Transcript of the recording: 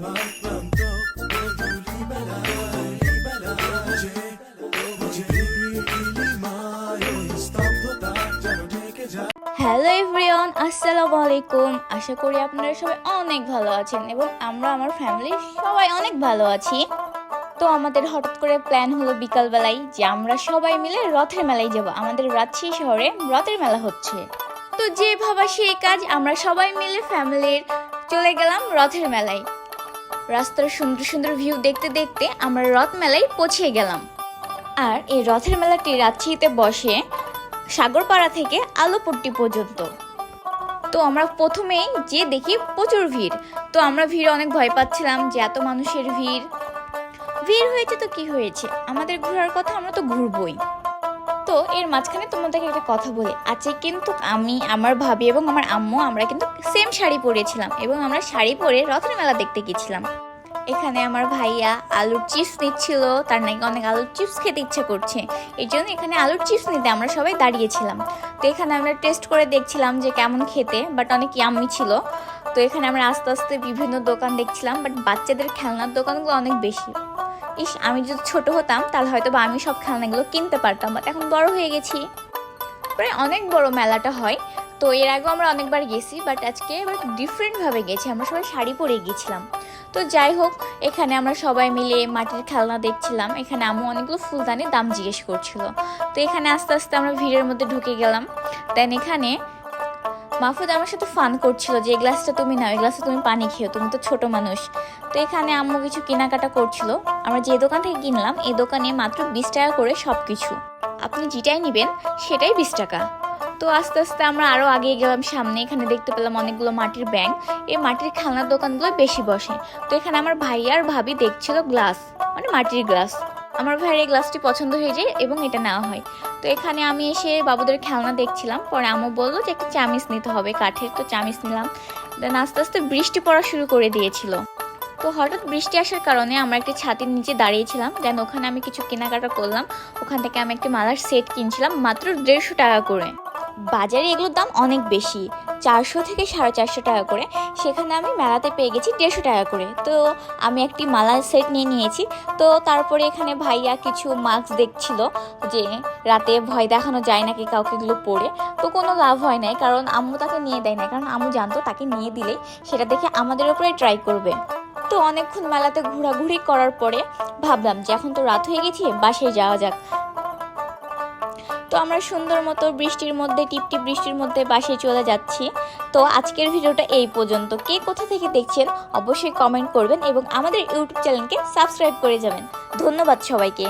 Hello everyone আসসালামু আলাইকুম আশা করি আপনারা সবাই অনেক ভালো আছেন এবং আমরা আমার ফ্যামিলি সবাই অনেক ভালো আছি। তো আমাদের হঠাৎ করে প্ল্যান হলো বিকালবেলায় যে আমরা সবাই মিলে রথের মেলায় যাব। আমাদের রাজশাহী শহরে রথের মেলা হচ্ছে। তো যে ভাবা সেই কাজ আমরা সবাই মিলে ফ্যামিলির চলে গেলাম রথের মেলায়। রাস্তার সুন্দর সুন্দর ভিউ দেখতে দেখতে আমরা রথ মেলায় পৌঁছে গেলাম। আর এই রথের মেলাটি রাজশাহীতে বসে সাগরপাড়া থেকে আলোপট্টি পর্যন্ত। তো আমরা প্রথমেই যে দেখি প্রচুর ভিড়। তো আমরা ভিড় অনেক ভয় পাচ্ছিলাম যে এত মানুষের ভিড়। ভিড় হয়েছে তো কি হয়েছে? আমাদের ঘোরার কথা আমরা তো ঘুরবই। তো এর মাঝখানে তোমাদেরকে একটা কথা বলি। আজকে কিন্তু আমি, আমার ভাবি এবং আমার আম্মু, আমরা কিন্তু সেম শাড়ি পরেছিলাম এবং আমরা শাড়ি পরে রথের মেলা দেখতে গেছিলাম এখানে আমার ভাইয়া আলুর চিপস নিচ্ছিল, তার নাকি অনেক আলুর চিপস খেতে ইচ্ছে করছে। এই জন্য এখানে আলুর চিপস নিতে আমরা সবাই দাঁড়িয়েছিলাম। তো এখানে আমরা টেস্ট করে দেখছিলাম যে কেমন খেতে বাট অনেক ইয়াম্মি ছিল। তো এখানে আমরা আস্তে আস্তে বিভিন্ন দোকান দেখছিলাম বাট বাচ্চাদের খেলনার দোকানগুলো অনেক বেশি। ইস, আমি যদি ছোট হতাম, তাহলে হয়তো বা আমি সব খেলনাগুলো কিনতে পারতাম বাট এখন বড় হয়ে গেছি। প্রায় অনেক বড় মেলাটা হয়, তো এর আগেও আমরা অনেকবার গেছি বাট আজকে এবার ডিফারেন্টভাবে গেছি, আমরা সবাই শাড়ি পরে গেছিলাম। তো যাই হোক, এখানে আমরা সবাই মিলে মাটির খেলনা দেখছিলাম, এখানে আমু অনেকগুলো ফুলদানি দাম জিজ্ঞেস করছিল। তো এখানে আস্তে আস্তে আমরা ভিড়ের মধ্যে ঢুকে গেলাম। দেন এখানে মাহফুদ আমার সাথে ফান করছিল যে, এই গ্লাসটা তুমি নাও, এই গ্লাসে তুমি পানি খেও, তুমি তো ছোট মানুষ। তো এখানে আম্মু কিছু কেনাকাটা করছিল। আমরা যে দোকান থেকে কিনলাম, এই দোকানে মাত্র বিশ টাকা করে সব কিছু আপনি যেটাই নেবেন, সেটাই বিশ টাকা। তো আস্তে আস্তে আমরা আরও আগে গেলাম সামনে, এখানে দেখতে পেলাম অনেকগুলো মাটির ব্যাংক এই মাটির খেলনার দোকানগুলো বেশি বসে। তো এখানে আমার ভাই আর ভাবি দেখছিল গ্লাস মানে মাটির গ্লাস আমার ভাইয়ের এই গ্লাসটি পছন্দ হয়ে যায় এবং এটা নেওয়া হয়। তো এখানে আমি এসে বাবুদের খেলনা দেখছিলাম। পরে আমু বলল যে একটা চামিচ নিতে হবে কাঠের, তো চামিচ নিলাম। দেন আস্তে আস্তে বৃষ্টি পড়া শুরু করে দিয়েছিল। তো হঠাৎ বৃষ্টি আসার কারণে আমরা একটি ছাতির নিচে দাঁড়িয়েছিলাম। দেন ওখানে আমি কিছু কেনাকাটা করলাম। ওখান থেকে আমি একটি মালার সেট কিনছিলাম, মাত্র দেড়শো টাকা করে। বাজারে এগুলোর দাম অনেক বেশি। চারশো থেকে সাড়ে চারশো টাকা করে। সেখানে আমি মেলাতে পেয়ে গেছি দেড়শো টাকা করে। তো আমি একটি মালার সেট নিয়ে নিয়েছি। তো তারপরে এখানে ভাইয়া কিছু মাস্ক দেখছিল যে রাতে ভয় দেখানো যায় নাকি কাউকে এগুলো পরে। তো কোনো লাভ হয় নাই, কারণ আম্মু তাকে নিয়ে দেয় না কারণ আম্মু জানতো তাকে নিয়ে দিলেই সেটা দেখে আমাদের ওপরে ট্রাই করবে। তো অনেকক্ষণ মেলাতে ঘোরাঘুরি করার পরে ভাবলাম যে এখন তো রাত হয়ে গেছে, বাসায় যাওয়া যাক। তো আমরা সুন্দর মতো বৃষ্টির মধ্যে, টিপটিপ বৃষ্টির মধ্যে বাসে চলে যাচ্ছি। তো আজকের ভিডিওটা এই পর্যন্ত। কে কোথা থেকে দেখছেন অবশ্যই কমেন্ট করবেন এবং আমাদের ইউটিউব চ্যানেলকে সাবস্ক্রাইব করে যাবেন। ধন্যবাদ সবাইকে।